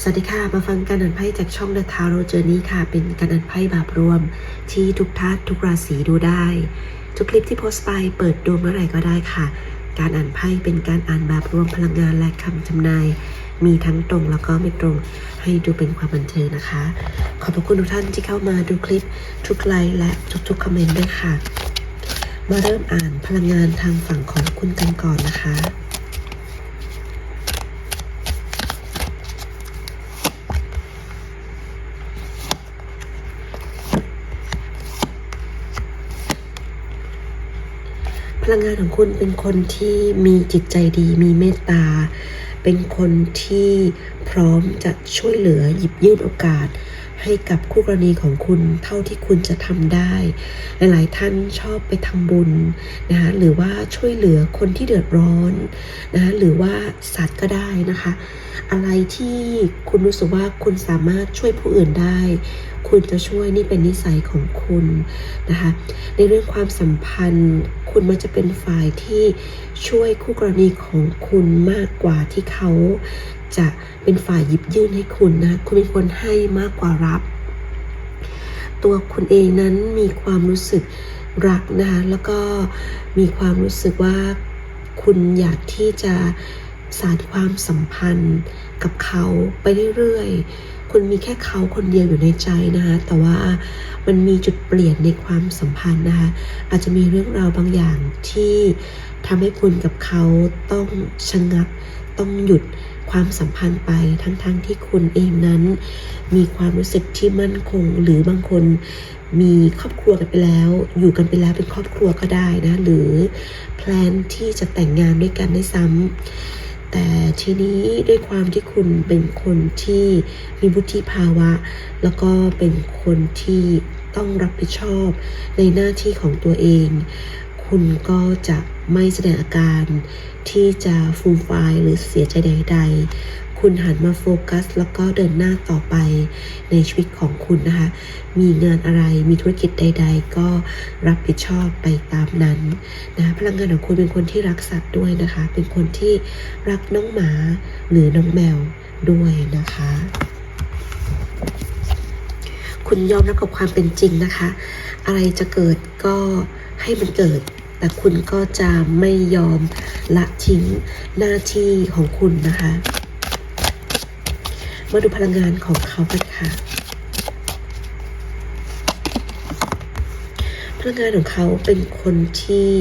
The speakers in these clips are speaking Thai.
สวัสดีค่ะ มาฟังการอ่านไพ่จากช่อง The Tarot Journey ค่ะ เป็นการอ่านไพ่แบบรวม ที่ทุกท่านทุกราศีดูได้ ทุกคลิปที่โพสต์ไปเปิดดูเมื่อไหร่ก็ได้ค่ะ การอ่านไพ่เป็นการอ่านแบบรวมพลังงานและคำทำนาย มีทั้งตรงแล้วก็ไม่ตรง ให้ดูเป็นความบันเทิงนะคะ ขอบพระคุณทุกท่านที่เข้ามาดูคลิปทุกไลค์และทุกๆคอมเมนต์ด้วยค่ะ มาเริ่มอ่านพลังงานทางฝั่งของคุณกันก่อนนะคะ พลังงานของคุณเป็นคนที่มีจิตใจดี มีเมตตา เป็นคนที่พร้อมจะช่วยเหลือหยิบยื่นโอกาส ให้กับคู่กรณีของคุณเท่าที่คุณจะทำได้ หลายๆท่านชอบไปทำบุญนะคะหรือว่าช่วยเหลือคนที่เดือดร้อนนะคะหรือว่าสัตว์ก็ได้นะคะ อะไรที่คุณรู้สึกว่าคุณสามารถช่วยผู้อื่นได้คุณจะช่วยนี่เป็นนิสัยของคุณนะคะ ในเรื่องความสัมพันธ์ คุณมันจะเป็นฝ่ายที่ช่วยคู่กรณีของคุณมากกว่าที่เขาจะเป็นฝ่ายหยิบยื่นให้คุณนะ คุณเป็นคนให้มากกว่ารับ ตัวคุณเองนั้นมีความรู้สึกรักนะคะแล้วก็มีความรู้สึกว่าคุณอยากที่จะสานความสัมพันธ์ กับเขาไปเรื่อยๆ คุณมีแค่เขาคนเดียวอยู่ในใจนะคะ แต่ว่ามันมีจุดเปลี่ยนในความสัมพันธ์นะคะ อาจจะมีเรื่องราวบางอย่างที่ทำให้คุณกับเขาต้องชะงัก ต้องหยุดความสัมพันธ์ไปทั้งๆทที่คุณเองนั้น มีความรู้สึกที่มั่นคง หรือบางคนมีครอบครัวกันไปแล้ว อยู่กันไปแล้วเป็นครอบครัวก็ได้นะ หรือแพลนที่จะแต่งงานด้วยกันได้ซ้ำ แต่ทีนี้ด้วยความที่คุณเป็นคนที่มีบุธิภาวะ แล้วก็เป็นคนที่ต้องรับผิดชอบในหน้าที่ของตัวเอง คุณก็จะไม่แสดงอาการที่จะฟูมฟายหรือเสียใจใด ๆ คุณหันมาโฟกัส แล้วก็เดินหน้าต่อไปในชีวิตของคุณนะคะ มีงานอะไรมีธุรกิจใด ๆ ก็รับผิดชอบไปตามนั้นนะพลังงานของคุณเป็นคนที่รักสัตว์ด้วยนะคะ เป็นคนที่รักน้องหมาหรือน้องแมวด้วยนะคะ คุณยอมรับกับความเป็นจริงนะคะ อะไรจะเกิดก็ให้มันเกิดแต่คุณก็จะไม่ยอมละทิ้งหน้าที่ของคุณนะคะ มาดูพลังงานของเขากันค่ะ พลังงานของเขาเป็นคนที่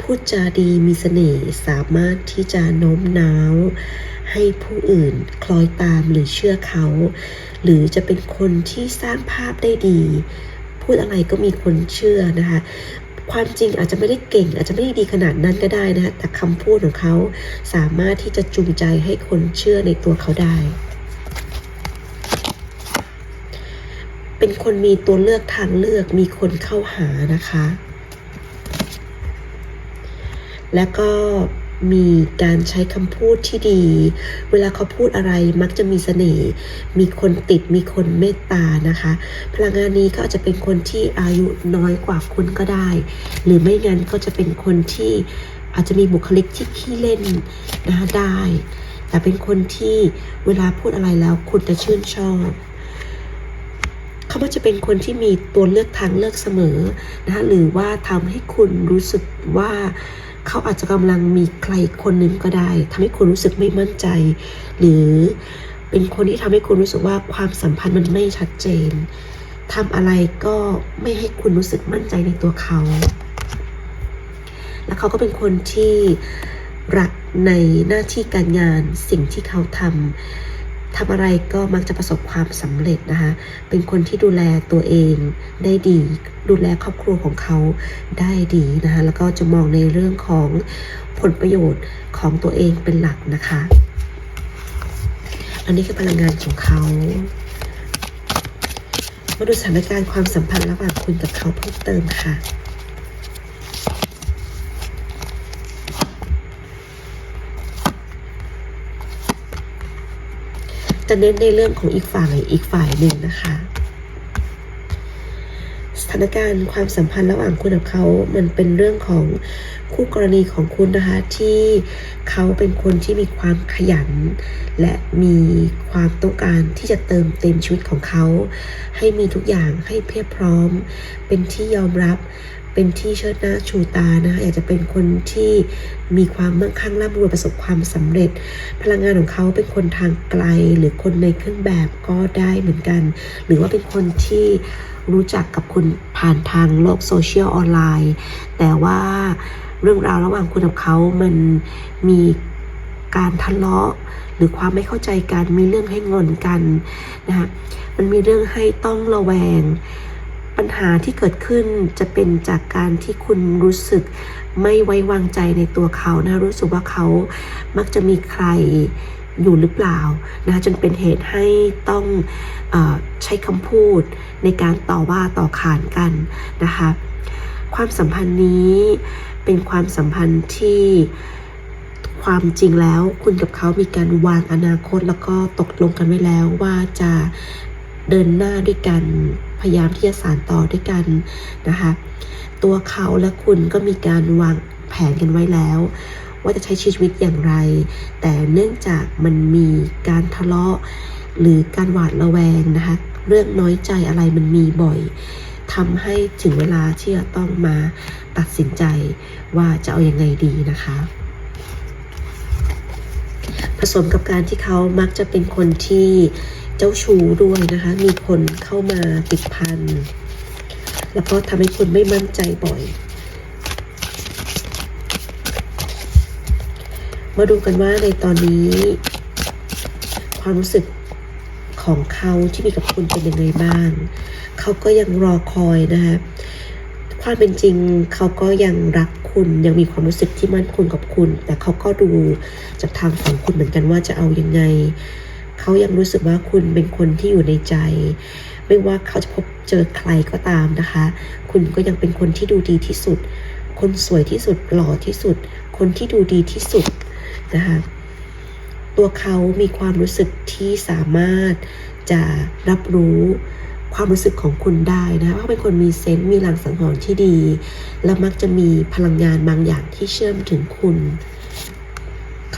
พูดจาดีมีเสน่ห์สามารถที่จะโน้มน้าวให้ผู้อื่นคล้อยตามหรือเชื่อเขา หรือจะเป็นคนที่สร้างภาพได้ดี พูดอะไรก็มีคนเชื่อนะคะ ความจริงอาจจะไม่ได้เก่ง อาจจะไม่ได้ดีขนาดนั้นก็ได้นะคะแต่คำพูดของเขาสามารถที่จะจูงใจให้คนเชื่อในตัวเขาได้ เป็นคนมีตัวเลือกทางเลือกมีคนเข้าหานะคะ แล้วก็มีการใช้คำพูดที่ดี เวลาเขาพูดอะไรมักจะมีเสน่ห์ มีคนติด มีคนเมตตานะคะ พลังงานนี้ก็อาจจะเป็นคนที่อายุน้อยกว่าคุณก็ได้ หรือไม่งั้นก็จะเป็นคนที่อาจจะมีบุคลิกที่ขี้เล่นนะคะได้ แต่เป็นคนที่เวลาพูดอะไรแล้วคุณจะชื่นชอบ เขาก็จะเป็นคนที่มีตัวเลือกทางเลือกเสมอนะคะหรือว่าทำให้คุณรู้สึกว่าเขาอาจจะกำลังมีใครคนหนึ่งก็ได้ทำให้คุณรู้สึกไม่มั่นใจ หรือเป็นคนที่ทำให้คุณรู้สึกว่าความสัมพันธ์มันไม่ชัดเจนทำอะไรก็ไม่ให้คุณรู้สึกมั่นใจในตัวเขา แล้วเขาก็เป็นคนที่รักในหน้าที่การงานสิ่งที่เขาทำ ทำอะไรก็มักจะประสบความสำเร็จนะคะ เป็นคนที่ดูแลตัวเองได้ดี ดูแลครอบครัวของเขาได้ดีนะคะ แล้วก็จะมองในเรื่องของผลประโยชน์ของตัวเองเป็นหลักนะคะ อันนี้คือพลังงานของเขามาดูสถานการณ์ความสัมพันธ์ระหว่างคุณกับเขาเพิ่มเติมค่ะ จะเน้นในเรื่องของอีกฝ่ายอีกฝ่ายหนึ่งนะคะ สถานการณ์ความสัมพันธ์ระหว่างคุณกับเขามันเป็นเรื่องของคู่กรณีของคุณนะคะ ที่เขาเป็นคนที่มีความขยัน และมีความต้องการที่จะเติมเต็มชีวิตของเขา ให้มีทุกอย่างให้เพียบพร้อม เป็นที่ยอมรับ เป็นที่เชิดหน้าชูตานะคะอยากจะเป็นคนที่มีความมั่งคั่งร่ำรวยประสบความสำเร็จ พลังงานของเขาเป็นคนทางไกลหรือคนในเครื่องแบบก็ได้เหมือนกัน หรือว่าเป็นคนที่รู้จักกับคุณผ่านทางโลกโซเชียลออนไลน์ แต่ว่าเรื่องราวระหว่างคุณกับเขามันมีการทะเลาะหรือความไม่เข้าใจกัน มีเรื่องให้งอนกันนะคะมันมีเรื่องให้ต้องระแวง ปัญหาที่เกิดขึ้นจะเป็นจากการที่คุณรู้สึกไม่ไว้วางใจในตัวเขานะรู้สึกว่าเขามักจะมีใครอยู่หรือเปล่านะจนเป็นเหตุให้ต้องอใช้คำพูดในการต่อว่าต่อขานกันนะคะความสัมพันธ์นี้เป็นความสัมพันธ์ที่ความจริงแล้วคุณกับเขามีการวางอนาคตแล้วก็ตกลงกันไว้แล้วว่าจะ เดินหน้าด้วยกัน พยายามที่จะสานต่อด้วยกันนะคะ ตัวเขาและคุณก็มีการวางแผนกันไว้แล้ว ว่าจะใช้ชีวิตอย่างไร แต่เนื่องจากมันมีการทะเลาะ หรือการหวาดระแวงนะคะ เรื่องน้อยใจอะไรมันมีบ่อยทำให้ถึงเวลาที่จะต้องมาตัดสินใจว่าจะเอาอยัางไงดีนะคะ ผสมกับการที่เขามักจะเป็นคนที่ เจ้าชู้ด้วยนะคะ มีคนเข้ามาติดพัน แล้วก็ทำให้คุณไม่มั่นใจบ่อย มาดูกันว่าในตอนนี้ ความรู้สึกของเขาที่มีกับคุณเป็นยังไงบ้าง เขาก็ยังรอคอยนะคะความเป็นจริงเขาก็ยังรักคุณยังมีความรู้สึกที่มั่นคงกับคุณ แต่เขาก็ดูจากทางฝั่งคุณเหมือนกันว่าจะเอายังไง เขายังรู้สึกว่าคุณเป็นคนที่อยู่ในใจ ไม่ว่าเขาจะพบเจอใครก็ตามนะคะ คุณก็ยังเป็นคนที่ดูดีที่สุด คนสวยที่สุดหล่อที่สุด คนที่ดูดีที่สุดนะคะตัวเขามีความรู้สึกที่สามารถจะรับรู้ความรู้สึกของคุณได้นะว่าเป็นคนมีเซนต์มีหลังสังหรณ์ที่ดี และมักจะมีพลังงานบางอย่างที่เชื่อมถึงคุณ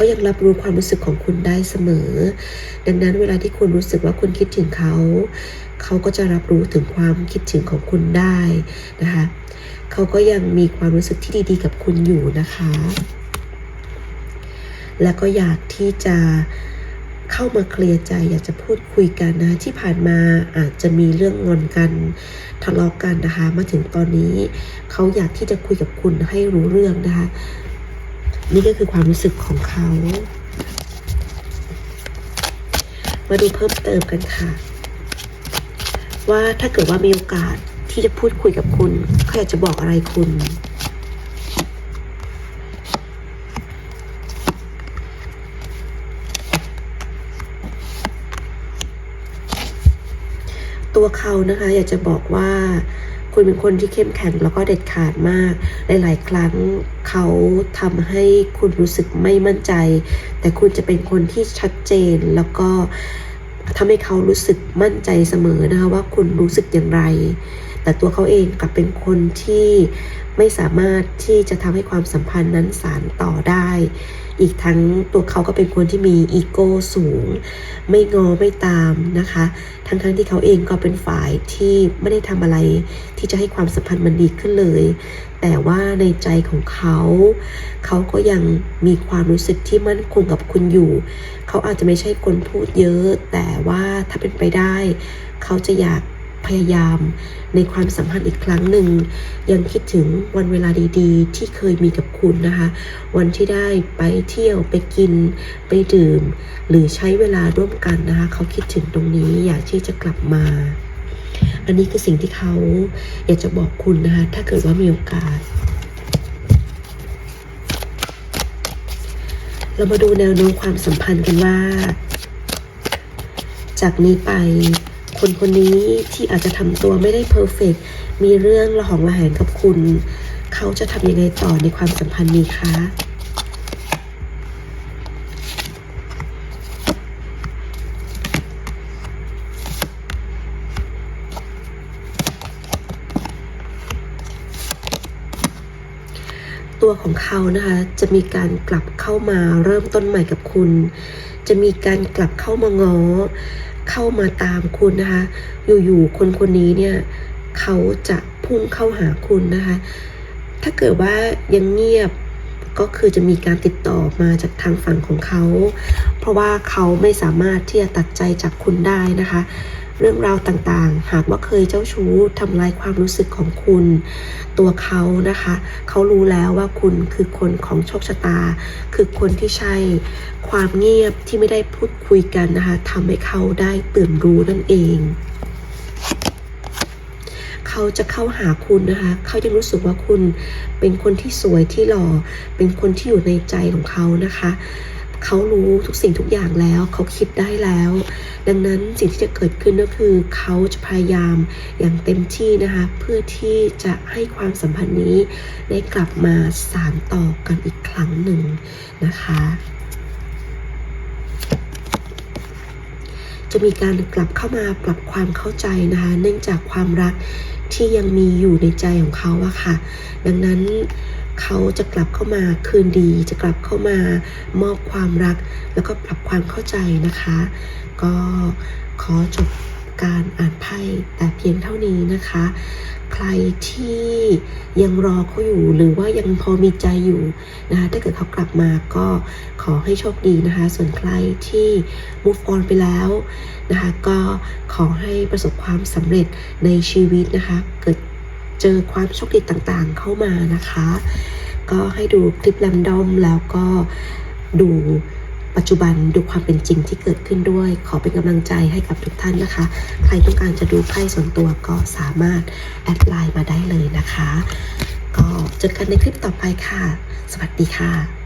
เขายังรับรู้ความรู้สึกของคุณได้เสมอ ดังนั้นเวลาที่คุณรู้สึกว่าคุณคิดถึงเขา เขาก็จะรับรู้ถึงความคิดถึงของคุณได้นะคะเขาก็ยังมีความรู้สึกที่ดีๆ กับคุณอยู่นะคะ และก็อยากที่จะเข้ามาเคลียร์ใจอยากจะพูดคุยกันนะที่ผ่านมาอาจจะมีเรื่องงอนกันทะเลาะกันนะคะ มาถึงตอนนี้เขาอยากที่จะคุยกับคุณให้รู้เรื่องนะคะ นี่ก็คือความรู้สึกของเขา มาดูเพิ่มเติมกันค่ะ ว่าถ้าเกิดว่ามีโอกาสที่จะพูดคุยกับคุณเขาอยากจะบอกอะไรคุณ ตัวเขานะคะ อยากจะบอกว่า คุณเป็นคนที่เข้มแข็งแล้วก็เด็ดขาดมาก หลาย ๆ ครั้งเขาทำให้คุณรู้สึกไม่มั่นใจ แต่คุณจะเป็นคนที่ชัดเจนแล้วก็ทำให้เขารู้สึกมั่นใจเสมอนะคะว่าคุณรู้สึกอย่างไร แต่ตัวเขาเองกลับเป็นคนที่ไม่สามารถที่จะทำให้ความสัมพันธ์นั้นสานต่อได้ อีกทั้งตัวเขาก็เป็นคนที่มีอีโก้สูง ไม่งอไม่ตามนะคะ ทั้งๆทที่เขาเองก็เป็นฝ่ายที่ไม่ได้ทำอะไร ที่จะให้ความสัมพันธ์มันดีขึ้นเลย แต่ว่าในใจของเขา เขาก็ยังมีความรู้สึกที่มั่นคงกับคุณอยู่ เขาอาจจะไม่ใช่คนพูดเยอะ แต่ว่าถ้าเป็นไปได้ เขาจะอยาก พยายามในความสัมพันธ์อีกครั้งหนึ่ง ยังคิดถึงวันเวลาดีๆ ที่เคยมีกับคุณนะคะ วันที่ได้ไปเที่ยวไปกิน ไปดื่ม หรือใช้เวลาร่วมกันนะคะ เขาคิดถึงตรงนี้อยากที่จะกลับมา อันนี้คือสิ่งที่เขาอยากจะบอกคุณนะคะ ถ้าเกิดว่ามีโอกาส เรามาดูแนวโน้มความสัมพันธ์กันว่า จากนี้ไป คนคนนี้ที่อาจจะทำตัวไม่ได้เพอร์เฟกมีเรื่องระหองระแหงกับคุณ เขาจะทำยังไงต่อในความสัมพันธ์นี้คะตัวของเขานะคะจะมีการกลับเข้ามาเริ่มต้นใหม่กับคุณ จะมีการกลับเข้ามาง้อ เข้ามาตามคุณนะคะ อยู่ๆคนคนนี้เนี่ยเขาจะพุ่งเข้าหาคุณนะคะ ถ้าเกิดว่ายังเงียบก็คือจะมีการติดต่อมาจากทางฝั่งของเขา เพราะว่าเขาไม่สามารถที่จะตัดใจจากคุณได้นะคะ เรื่องราวต่างๆ หากว่าเคยเจ้าชู้ทำลายความรู้สึกของคุณ ตัวเขานะคะ เขารู้แล้วว่าคุณคือคนของโชคชะตา คือคนที่ใช่ความเงียบที่ไม่ได้พูดคุยกันนะคะทำให้เขาได้ตื่นรู้นั่นเองเขาจะเข้าหาคุณนะคะ เขายังรู้สึกว่าคุณเป็นคนที่สวยที่หล่อ เป็นคนที่อยู่ในใจของเขานะคะ เขารู้ทุกสิ่งทุกอย่างแล้ว เขาคิดได้แล้ว ดังนั้นสิ่งที่จะเกิดขึ้นก็คือเขาจะพยายามอย่างเต็มที่นะคะ เพื่อที่จะให้ความสัมพันธ์นี้ได้กลับมาสานต่อกันอีกครั้งหนึ่งนะคะจะมีการกลับเข้ามาปรับความเข้าใจนะคะ เนื่องจากความรักที่ยังมีอยู่ในใจของเขาอะค่ะ ดังนั้น เขาจะกลับเข้ามาคืนดี จะกลับเข้ามามอบความรัก แล้วก็ปรับความเข้าใจนะคะ ก็ขอจบการอ่านไพ่แต่เพียงเท่านี้นะคะ ใครที่ยังรอเขาอยู่หรือว่ายังพอมีใจอยู่นะคะถ้าเกิดเขากลับมาก็ขอให้โชคดีนะคะ ส่วนใครที่ move on ไปแล้วนะคะ ก็ขอให้ประสบความสำเร็จในชีวิตนะคะ เกิด เจอความโชคดีต่างๆเข้ามานะคะ ก็ให้ดูคลิปแรมดอมแล้วก็ดูปัจจุบันดูความเป็นจริงที่เกิดขึ้นด้วย ขอเป็นกำลังใจให้กับทุกท่านนะคะ ใครต้องการจะดูไพ่ส่วนตัวก็สามารถแอดไลน์มาได้เลยนะคะ ก็เจอกันในคลิปต่อไปค่ะ สวัสดีค่ะ